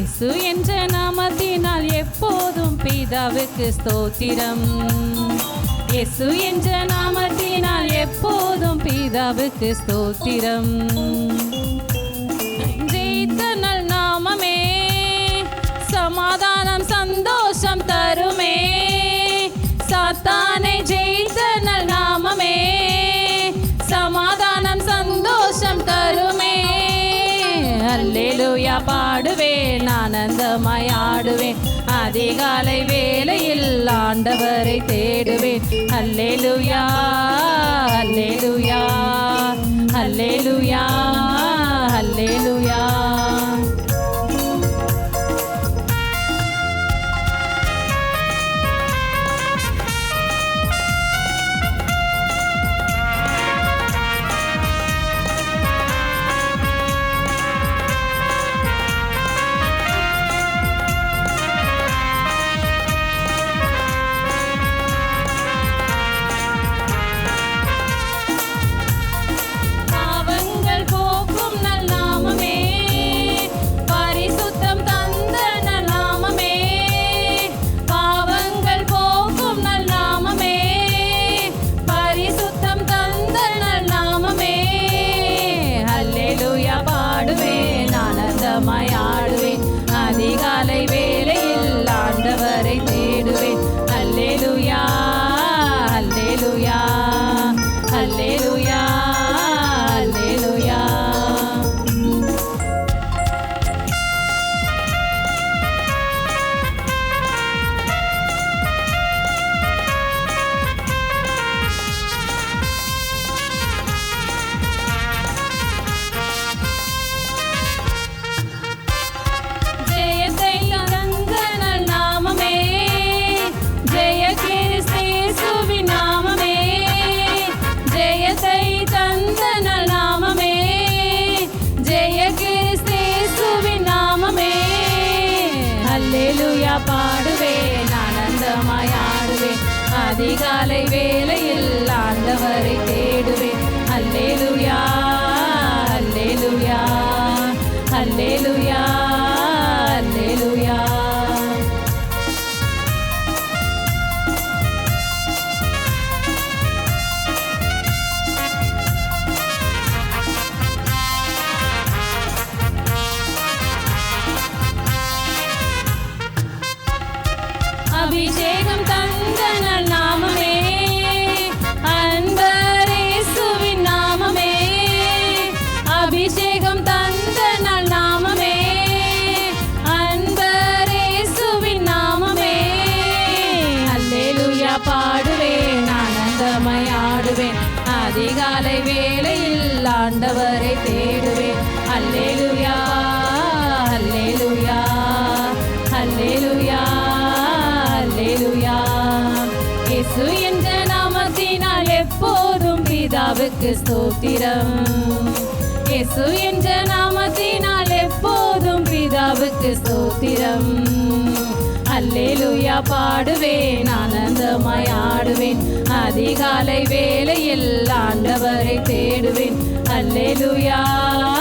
இசு என்ற நாமத்தினால் எப்போதும் பிதாவுக்கு ஸ்தோத்திரம். இயேசு என்ற நாமத்தினால் எப்போதும் பிதாவுக்கு ஸ்தோத்திரம். அல்லேலூயா பாடுவேன் ஆனந்தமாய் ஆடுவேன். அதிகாலை வேலையில் ஆண்டவரை தேடுவேன். அல்லேலூயா அல்லேலூயா அல்லேலூயா அல்லேலூயா. ஆனந்தமாய் ஆடுவேன். அதிகாலை வேலையில் ஆண்டவரை அல்லேலூயா பாடுவேன் ஆனந்தமாய் ஆடுவேன். அதிகாலை வேலையில் ஆண்டவரை தேடுவேன். அல்லேலூயா அல்லேலூயா அல்லேலூயா அல்லேலூயா அபிஷேகம் தந்த நல் நாமமே. அன்பரேசுவின் நாமமே. அபிஷேகம் தந்த நல் நாமமே. அன்பரேசுவின் நாமமே. அல்லேலூயா பாடுவேன் ஆனந்தமாய் ஆடுவேன். அதிகாலை வேளையில் ஆண்டவரை தேடுவேன். அல்லேலூயா அல்லேலூயா. இயேசு என்ற நாமத்தினால் எப்போதும் பிதாவுக்கு ஸ்தோத்திரம். இயேசு என்ற நாமத்தினால் எப்போதும் பிதாவுக்கு ஸ்தோத்திரம். அல்லேலூயா பாடுவேன் ஆனந்தமாய் ஆடுவேன். அதிகாலை வேலையில் ஆண்டவரை தேடுவேன். அல்லேலூயா அல்லேலூயா.